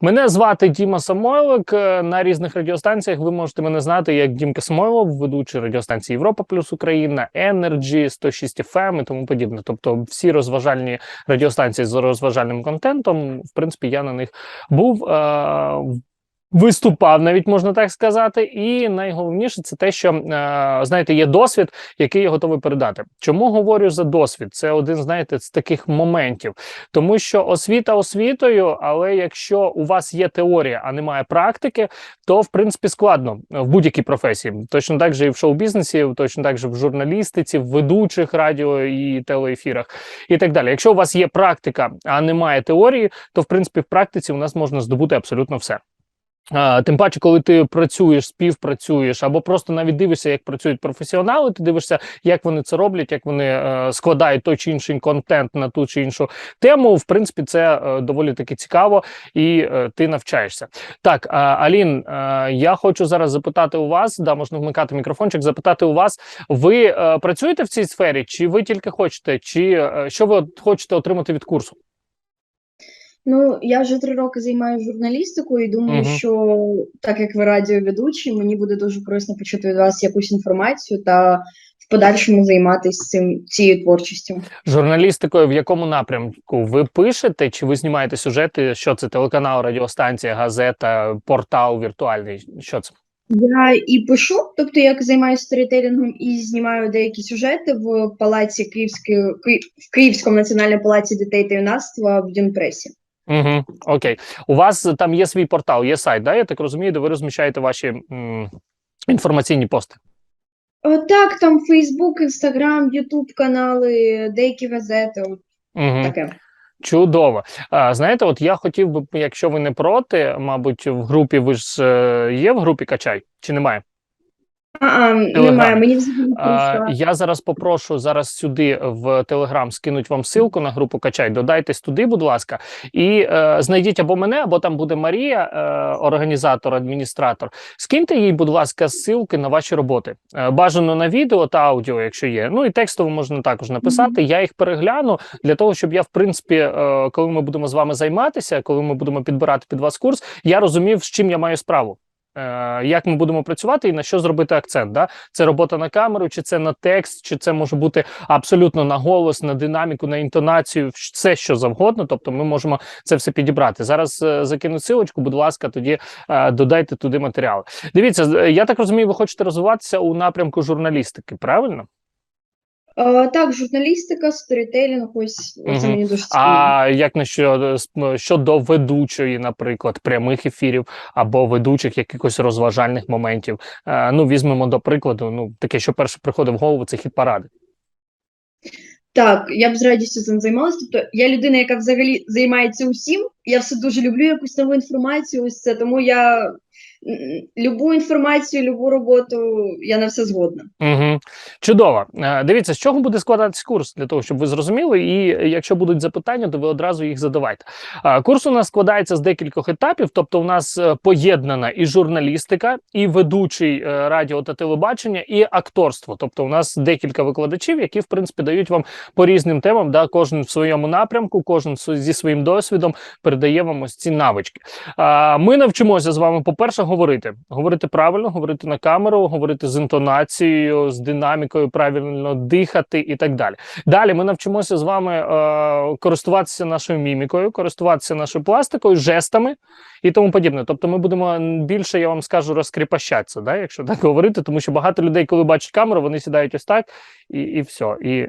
Мене звати Діма Самойлик. Е, На різних радіостанціях ви можете мене знати як Дімка Самойлов, ведучий радіостанції Європа плюс Україна, Energy, 106 FM і тому подібне. Тобто, всі розважальні радіостанції з розважальним контентом, в принципі, я на них був. Виступав, навіть можна так сказати, і найголовніше це те, що е, знаєте, є досвід, який я готовий передати. Чому говорю за досвід? Це один знаєте з таких моментів, тому що освіта освітою, але якщо у вас є теорія, а немає практики, то в принципі складно в будь-якій професії. Точно так же і в шоу-бізнесі, точно так же в журналістиці, в ведучих радіо і телеефірах, і так далі. Якщо у вас є практика, а немає теорії, то в принципі в практиці у нас можна здобути абсолютно все. Тим паче, коли ти працюєш, співпрацюєш, або просто навіть дивишся, як працюють професіонали, ти дивишся, як вони це роблять, як вони е, складають той чи інший контент на ту чи іншу тему. В принципі, це е, доволі таки цікаво, і е, ти навчаєшся. Так, Алін, я хочу зараз запитати у вас, да, можна вмикати мікрофончик, запитати у вас, ви працюєте в цій сфері, чи ви тільки хочете, чи що ви хочете отримати від курсу? Ну, я вже три роки займаюся журналістикою і думаю, Мгм. що так як ви радіоведучий, мені буде дуже корисно почути від вас якусь інформацію та в подальшому займатися цим цією творчістю. Журналістикою в якому напрямку ви пишете, чи ви знімаєте сюжети? Що це телеканал, радіостанція, газета, портал віртуальний? Що це? Я і пишу, тобто я займаюся сторітелінгом і знімаю деякі сюжети в палаці Київської Ки- в Київському національному палаці дітей та юнацтва в Юнпресі. Угу, окей. У вас там є свій портал, є сайт, да? Я так розумію, де ви розміщаєте ваші м, інформаційні пости. О, так, там Фейсбук, Інстаграм, Ютуб канали, деякі газети. от Угу. Таке. Чудово. А, знаєте, от я хотів би, якщо ви не проти, мабуть, в групі ви ж е, є в групі Качай чи немає? А, немає. Мені А, я зараз попрошу зараз сюди в Телеграм скинуть вам ссылку на групу Качай. Додайтесь туди, будь ласка, і е, знайдіть або мене, або там буде Марія, е, організатор, адміністратор. Скиньте їй, будь ласка, ссылки на ваші роботи. Е, бажано на відео та аудіо, якщо є. Ну і текстово можна також написати. Я їх перегляну для того, щоб я, в принципі, е, коли ми будемо з вами займатися, коли ми будемо підбирати під вас курс, я розумів, з чим я маю справу. Е, Як ми будемо працювати і на що зробити акцент? Да? Це робота на камеру, чи це на текст, чи це може бути абсолютно на голос, на динаміку, на інтонацію, все що завгодно. Тобто, ми можемо це все підібрати. Зараз е, закину силочку, будь ласка, тоді е, додайте туди матеріали. Дивіться, я так розумію, ви хочете розвиватися у напрямку журналістики, правильно? Так, журналістика, сторітелінг, ось це мені дуже цікаво. А як на що щодо ведучої, наприклад, прямих ефірів або ведучих якихось розважальних моментів? Е, Ну, візьмемо до прикладу, ну таке, що перше приходить в голову, це хіт паради. Так, я б з радістю цим займалася. Тобто я людина, яка взагалі займається усім. Я все дуже люблю якусь нову інформацію. Ось це тому я любу інформацію, любу роботу, я на все згодна. Угу. Чудово. Е, Дивіться, з чого буде складатись курс для того, щоб ви зрозуміли, і якщо будуть запитання, то ви одразу їх задавайте. Е, Курс у нас складається з декількох етапів, тобто, у нас е, поєднана і журналістика, і ведучий радіо та телебачення, і акторство. Тобто, у нас декілька викладачів, які в принципі дають вам по різним темам, да, кожен в своєму напрямку, кожен зі своїм досвідом передає вам ось ці навички. Ми навчимося з вами, по-перше, говорити. Говорити правильно, говорити на камеру, говорити з інтонацією, з динамікою, правильно дихати і так далі. Далі ми навчимося з вами е, користуватися нашою мімікою, користуватися нашою пластикою, жестами і тому подібне. Тобто, ми будемо більше, я вам скажу, розкріпощатися, да, якщо так говорити, тому що багато людей, коли бачать камеру, вони сідають ось так і, і все. І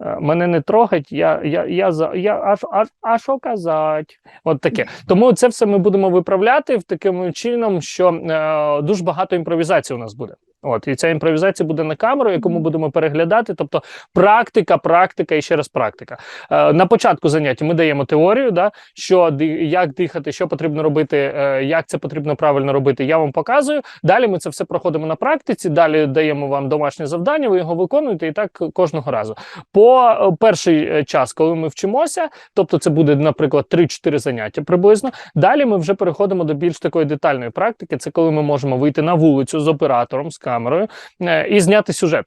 мене не трогать, я, я, я, за- я аж а, а що казати? От таке. Тому це все ми будемо виправляти в таким чином, що е, дуже багато імпровізації у нас буде. От і ця імпровізація буде на камеру, яку ми будемо переглядати. Тобто практика, практика і ще раз практика. Е, на початку заняття ми даємо теорію, да, що як дихати, що потрібно робити, е, як це потрібно правильно робити. Я вам показую. Далі ми це все проходимо на практиці. Далі даємо вам домашнє завдання. Ви його виконуєте і так кожного разу. По е, перший е, час, коли ми вчимося, тобто це буде, наприклад, 3-4 заняття приблизно. Далі ми вже переходимо до більш такої детальної практики. Це коли ми можемо вийти на вулицю з оператором, з камерою е, і зняти сюжет.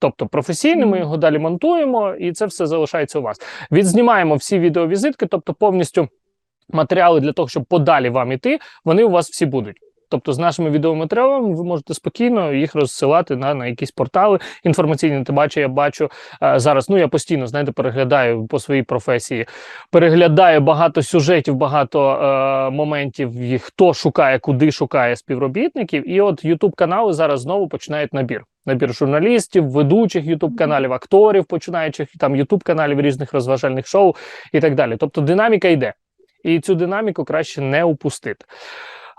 Тобто професійно ми його далі монтуємо, і це все залишається у вас. Відзнімаємо всі відеовізитки, тобто повністю матеріали для того, щоб подалі вам іти, вони у вас всі будуть. Тобто з нашими відеоматеріалами ви можете спокійно їх розсилати на, на якісь портали інформаційні. Ти бачу, я бачу е, зараз. Ну я постійно знаєте, переглядаю по своїй професії, переглядаю багато сюжетів, багато е, моментів. і Хто шукає, куди шукає співробітників. І от Ютуб канали зараз знову починають набір. Набір журналістів, ведучих Ютуб каналів, акторів, починаючих там Ютуб каналів різних розважальних шоу і так далі. Тобто динаміка йде, і цю динаміку краще не упустити.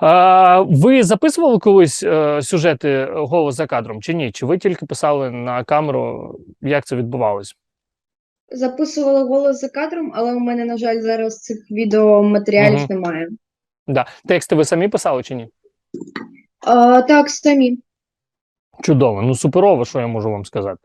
А, ви записували колись а, сюжети голос за кадром чи ні? Чи ви тільки писали на камеру? Як це відбувалось? Записувала голос за кадром, але у мене, на жаль, зараз цих відеоматеріалів Мгм. немає. Да. Тексти ви самі писали чи ні? А, так, самі. Чудово, ну суперово, що я можу вам сказати.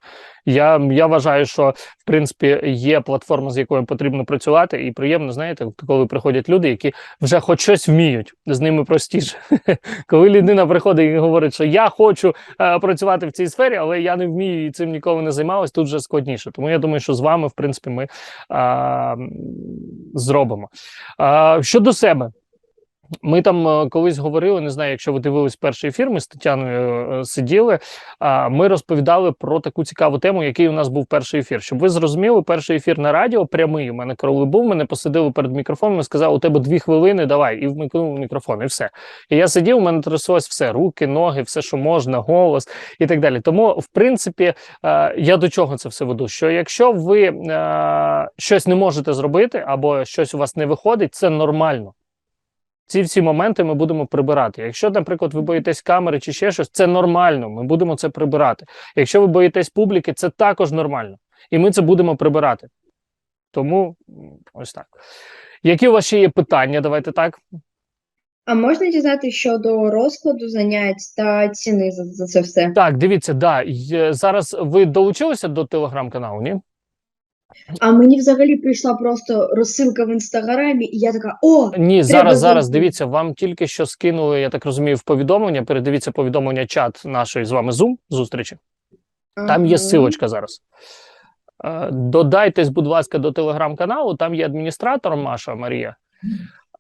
Я, я вважаю, що в принципі є платформа, з якою потрібно працювати, і приємно, знаєте, коли приходять люди, які вже хоч щось вміють, з ними простіше. коли людина приходить і говорить, що я хочу е, працювати в цій сфері, але я не вмію і цим ніколи не займалась, тут вже складніше. Тому я думаю, що з вами, в принципі, ми е, зробимо. Е, щодо себе. Ми там е, колись говорили, не знаю, якщо ви дивились перший ефір, ми з Тетяною е, сиділи. Ми розповідали про таку цікаву тему, який у нас був перший ефір. Щоб ви зрозуміли, перший ефір на радіо прямий. У мене коли був, мене посадили перед мікрофоном і сказали, у тебе дві хвилини, давай, і вмикнув мікрофон, і все. І я сидів, у мене тряслось все: руки, ноги, все, що можна, голос і так далі. Тому, в принципі, е, я до чого це все веду? Що якщо ви щось не можете зробити, або щось у вас не виходить, це нормально. Ці всі моменти ми будемо прибирати. Якщо, наприклад, ви боїтесь камери чи ще щось, це нормально. Ми будемо це прибирати. Якщо ви боїтесь публіки, це також нормально. І ми це будемо прибирати. Тому ось так. Які у вас ще є питання? Давайте так. А можна дізнати щодо розкладу занять та ціни за, за це все? Так, дивіться, да. Зараз ви долучилися до телеграм-каналу, ні? А мені взагалі прийшла просто розсилка в інстаграмі, і я така: о, Ні, зараз, зараз дивіться, вам тільки що скинули, я так розумію, в повідомлення. Передивіться повідомлення чат нашої з вами Zoom зустрічі. Там є ага. силочка зараз. Е, Додайтесь, будь ласка, до телеграм-каналу, там є адміністратор Маша Марія.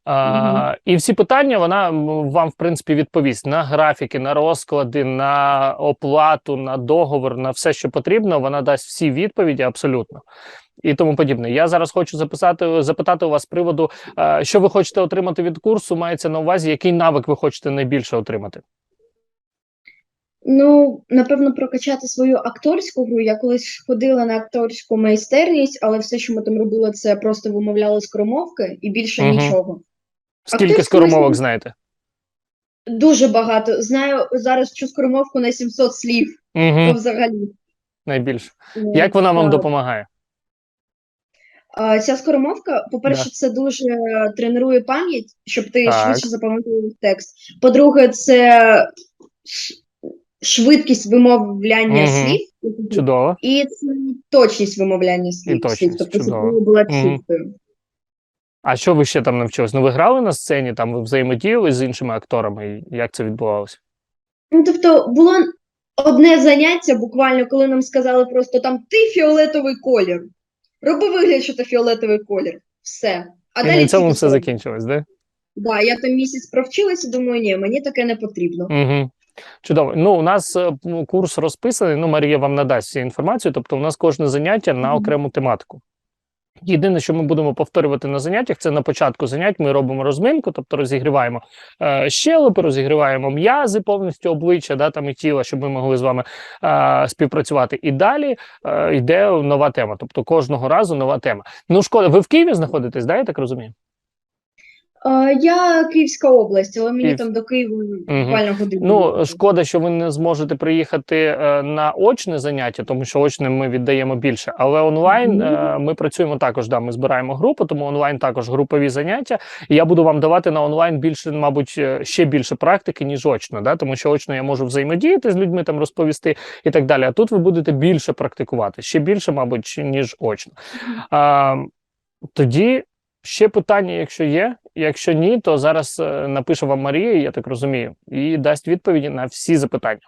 А, І всі питання вона вам, в принципі, відповість на графіки, на розклади, на оплату, на договор, на все, що потрібно. Вона дасть всі відповіді абсолютно і тому подібне. Я зараз хочу записати, запитати у вас з приводу, е, що ви хочете отримати від курсу. Мається на увазі, який навик ви хочете найбільше отримати. Ну, напевно, прокачати свою акторську гру. Я колись ходила на акторську майстерність, але все, що ми там робили, це просто вимовляли скоромовки і більше Мгм. нічого. Скільки Акторську скоромовок майстерність- знаєте? Дуже багато. Знаю зараз вчу скоромовку на 700 слів, Угу, взагалі. найбільше. Ну, Як вона вам допомагає? Ця скоромовка, по-перше, Да. це дуже тренує пам'ять, щоб ти Так. швидше запам'ятовував текст. По-друге, це швидкість вимовляння Мгм. слів. Чудово. І це точність вимовляння слів. точність, тобто, чудово. воно була Мгм. чистою. А що ви ще там навчились? Ну, ви грали на сцені, там ви взаємодіяли з іншими акторами? І Як це відбувалося? Ну, тобто, було одне заняття, буквально, коли нам сказали просто там ти фіолетовий колір. Роби вигляд, що це фіолетовий колір. Все. А І далі на цьому все закінчилось, да? Да, я там місяць провчилася, думаю, ні, мені таке не потрібно. Угу. Чудово. Ну, у нас е, курс розписаний. Ну, Марія вам надасть всю інформацію. Тобто, у нас кожне заняття на окрему тематику. Єдине, що ми будемо повторювати на заняттях, це на початку занять ми робимо розминку, тобто розігріваємо е, щелепи, розігріваємо м'язи повністю обличчя, да, там і тіла, щоб ми могли з вами е, співпрацювати. І далі е, йде нова тема. Тобто кожного разу нова тема. Ну, шкода, ви в Києві знаходитесь, да, я так розумію? А, я Київська область, але мені Київ. там до Києва буквально годину. Ну, шкода, що ви не зможете приїхати е, на очне заняття, тому що очне ми віддаємо більше. Але онлайн е, ми працюємо також. Да, ми збираємо групу, тому онлайн також групові заняття. І я буду вам давати на онлайн більше, мабуть, е, ще більше практики, ніж очно. Да? Тому що очно я можу взаємодіяти з людьми, там розповісти і так далі. А тут ви будете більше практикувати, ще більше, мабуть, ніж очно. А, тоді ще питання, якщо є. Якщо ні, то зараз е, напише вам Марія, я так розумію, і дасть відповіді на всі запитання.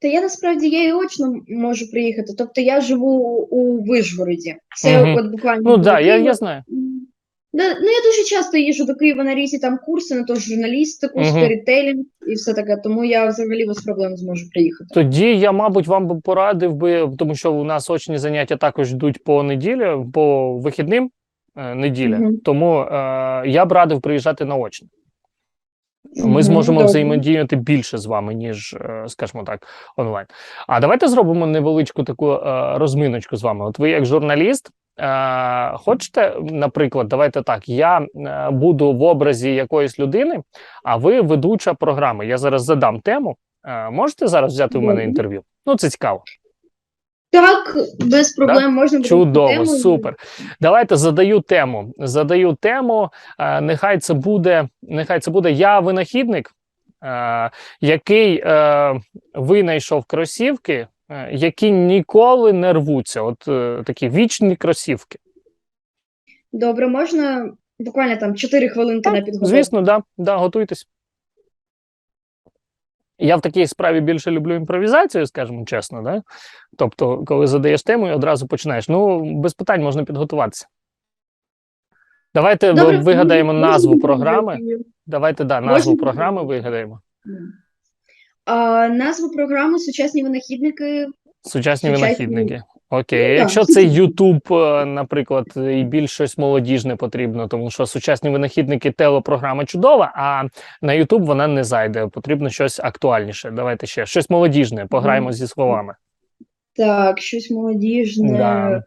Та я насправді я і очно можу приїхати. Тобто я живу у Вишгороді. Це Мгм. от буквально. Ну так, да, я, я знаю. Да, ну я дуже часто їжджу до Києва на різні там курси на то журналістику, сторітелінг і все таке, тому я взагалі без проблем зможу приїхати. Тоді я, мабуть, вам би порадив би, тому що у нас очні заняття також йдуть по неділі, по вихідним е, неділя. Мгм. Тому е, я б радив приїжджати наочно. Ми зможемо добре. взаємодіяти більше з вами, ніж, е, скажімо так, онлайн. А давайте зробимо невеличку таку розминочку з вами. От ви, як журналіст, хочете, наприклад, давайте так: я буду в образі якоїсь людини, а ви ведуча програми. Я зараз задам тему. Можете зараз взяти у мене інтерв'ю? Ну, це цікаво. Так, без проблем можна буде Чудово, тему. супер. Давайте задаю тему. Задаю тему. Е, нехай це буде, нехай це буде я винахідник, е, який е, винайшов кросівки, е, які ніколи не рвуться. От е, такі вічні кросівки. Добре, можна буквально там 4 хвилинки на підготовку. Звісно, да, да, готуйтесь. Я в такій справі більше люблю імпровізацію, скажімо чесно, да? Тобто, коли задаєш тему і одразу починаєш. Ну, без питань можна підготуватися. Давайте Добре, вигадаємо можна- назву можна програми. Давайте да, назву відповідати? програми вигадаємо. А, назву програми Сучасні винахідники. Сучасні Сучасні- винахідники. Окей. Ну, Якщо це Ютуб, YouTube, е, наприклад, і більш щось молодіжне потрібно, тому що сучасні винахідники телепрограма чудова, а на YouTube вона не зайде. Потрібно щось актуальніше. Давайте ще щось молодіжне. Пограємо зі словами. Так, щось молодіжне. Да.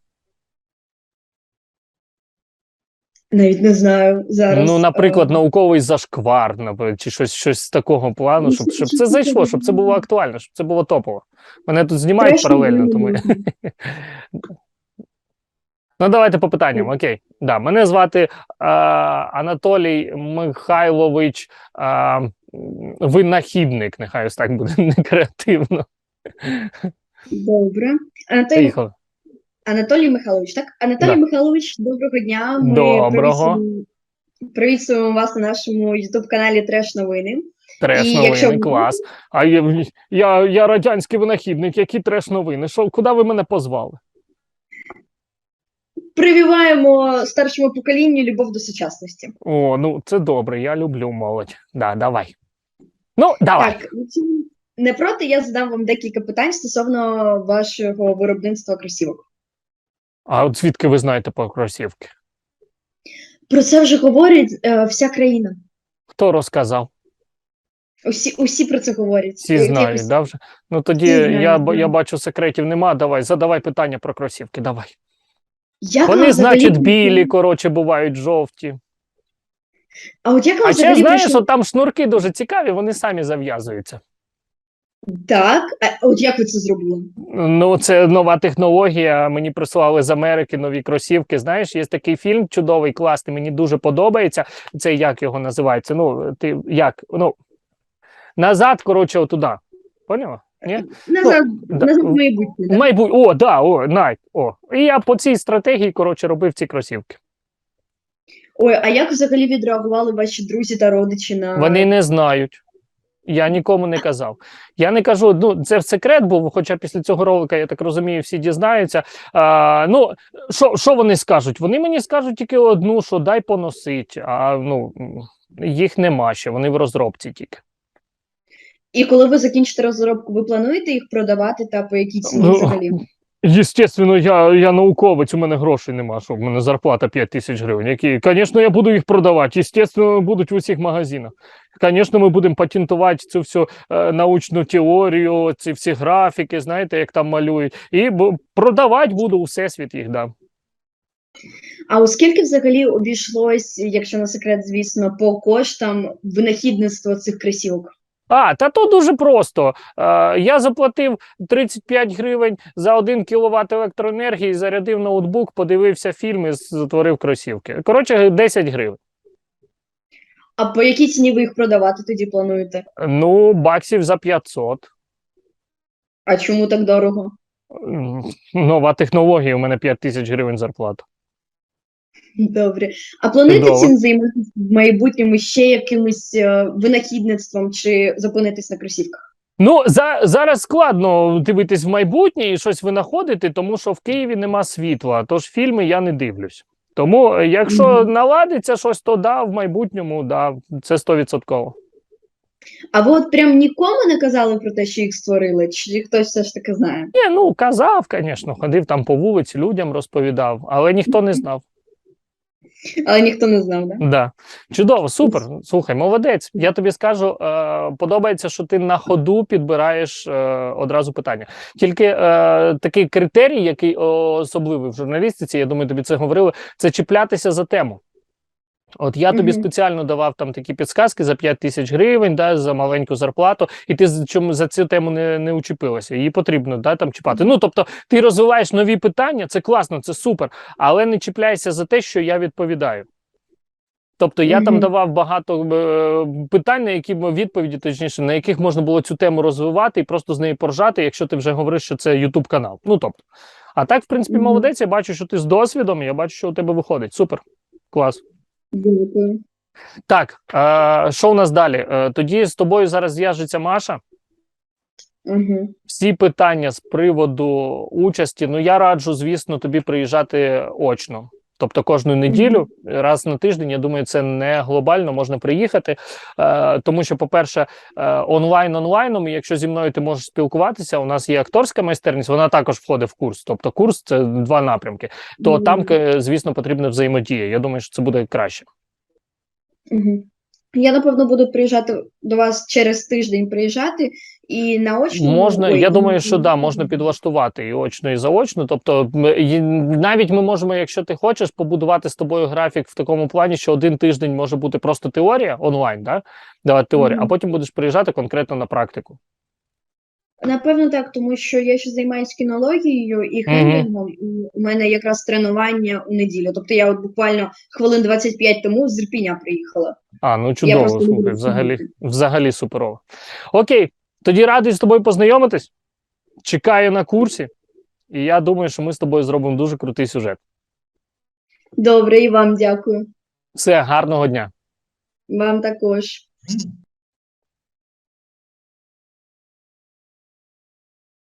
Навіть не знаю зараз. Ну, наприклад, Е, науковий зашквар, наприклад, чи щось, щось з такого плану, Ну, щоб, це щоб це зайшло, щоб це було актуально, щоб це було топово. Мене тут знімають треш паралельно, тому. Ну, давайте по питанням. Окей. Да, мене звати а, Анатолій Михайлович а, Винахідник. Нехай ось так буде не креативно. Добре. Анатолій. Анатолій Михайлович, так? Анатолій Да. Михайлович, доброго дня. Ми Доброго. привітуємо- вас на нашому youtube каналі Треш Новини. Треш новини, якщо клас. А я, я, я радянський винахідник, які треш новини. Що, куди ви мене позвали? Прививаємо старшому поколінню любов до сучасності. О, ну це добре, я люблю молодь. Да, давай. Ну, давай. Так, не проти, я задам вам декілька питань стосовно вашого виробництва кросівок. А от звідки ви знаєте про кросівки? Про це вже говорить е, вся країна. Хто розказав? Усі, усі про це говорять. Всі Е, знають, якось- да, вже? Ну тоді Всі знають, я, б- я бачу, секретів нема. Давай, задавай питання про кросівки. Давай. Як Вони, вам взагалі значить, білі, коротше, бувають жовті. А от як вам А ще взагалі знаєш, прийшло- що там шнурки дуже цікаві, вони самі зав'язуються. Так, а от як ви це зробили? Ну, це нова технологія. Мені прислали з Америки нові кросівки. Знаєш, є такий фільм чудовий, класний. Мені дуже подобається. Це як його називається? Ну, ти як? Ну назад, коротше, отуда. Поняла? Ні? Назад, да, назад майбутнє. Да? Майбуть, о, да, о, най, о. І я по цій стратегії, коротше, робив ці кросівки. Ой, а як взагалі відреагували ваші друзі та родичі на Вони не знають. Я нікому не казав. Я не кажу, ну це в секрет був, хоча після цього ролика, я так розумію, всі дізнаються. А, ну, що, що вони скажуть? Вони мені скажуть тільки одну, що дай поносить, а ну їх нема ще, вони в розробці тільки. і коли ви закінчите розробку, ви плануєте їх продавати та по якій ціні Ну, взагалі? Єстественно, я, я науковець, у мене грошей нема, що в мене зарплата 5 тисяч гривень. Які, звісно, я буду їх продавати. Єстественно, будуть в усіх магазинах. Звісно, ми будемо патентувати цю всю е, научну теорію, ці всі графіки, знаєте, як там малюють. І продавати буду у всесвіт їх, да. А у скільки взагалі обійшлось, якщо на секрет, звісно, по коштам винахідництва цих кросівок? А, та то дуже просто. Е, я заплатив 35 гривень за 1 кВт електроенергії, зарядив ноутбук, подивився фільм і створив кросівки. Коротше, 10 гривень. А по якій ціні ви їх продавати тоді плануєте? Ну, баксів за 500. А чому так дорого? Нова технологія, у мене 5 тисяч гривень зарплата. Добре. А плануєте Чудово. цим займатися в майбутньому ще якимось е, винахідництвом чи зупинитись на кросівках? Ну, за, зараз складно дивитись в майбутнє і щось винаходити, тому що в Києві нема світла, тож фільми я не дивлюсь. Тому, е, якщо Мгм. наладиться щось, то да, в майбутньому, да, це 100%. А ви от прям нікому не казали про те, що їх створили, чи хтось все ж таки знає? Ні, ну казав, звісно, ходив там по вулиці, людям розповідав, але ніхто не знав. Але ніхто не знав, да? Да. Чудово, супер. Слухай, молодець. Я тобі скажу, е, подобається, що ти на ходу підбираєш е, одразу питання. Тільки е, такий критерій, який особливий в журналістиці, я думаю, тобі це говорили, це чіплятися за тему. От я тобі Мгм. спеціально давав там такі підсказки за 5 тисяч гривень, да, за маленьку зарплату, і ти чому за цю тему не, не учепилася. Її потрібно да, там чіпати. Ну тобто, ти розвиваєш нові питання, це класно, це супер, але не чіпляйся за те, що я відповідаю. Тобто я там давав багато е, питань, на які відповіді, точніше, на яких можна було цю тему розвивати і просто з неї поржати, якщо ти вже говориш, що це Ютуб канал. Ну тобто, а так, в принципі, Мгм. молодець. Я бачу, що ти з досвідом, я бачу, що у тебе виходить. Супер, клас. Дякую. Так, е, що у нас далі? Е, тоді з тобою зараз зв'яжеться Маша. Угу. Всі питання з приводу участі. Ну я раджу, звісно, тобі приїжджати очно. Тобто кожну неділю, раз на тиждень, я думаю, це не глобально можна приїхати. Е, тому що, по-перше, е, онлайн онлайном, і якщо зі мною ти можеш спілкуватися, у нас є акторська майстерність, вона також входить в курс. Тобто, курс це два напрямки. То там, е, звісно, потрібна взаємодія. Я думаю, що це буде краще. Угу. Я, напевно, буду приїжджати до вас через тиждень приїжджати і наочно. Можна, Ой, я думаю, що да, можна підлаштувати і очно, і заочно. Тобто, ми, і навіть ми можемо, якщо ти хочеш, побудувати з тобою графік в такому плані, що один тиждень може бути просто теорія онлайн, да? давати теорію, а потім будеш приїжджати конкретно на практику. Напевно, так, тому що я ще займаюся кінологією і хендингом. і У мене якраз тренування у неділю. Тобто я от буквально хвилин 25 тому з Ірпіня приїхала. А, ну чудово, слухай, взагалі, взагалі суперово. Окей, тоді радий з тобою познайомитись. Чекаю на курсі, і я думаю, що ми з тобою зробимо дуже крутий сюжет. Добре, і вам дякую. Все, гарного дня. Вам також.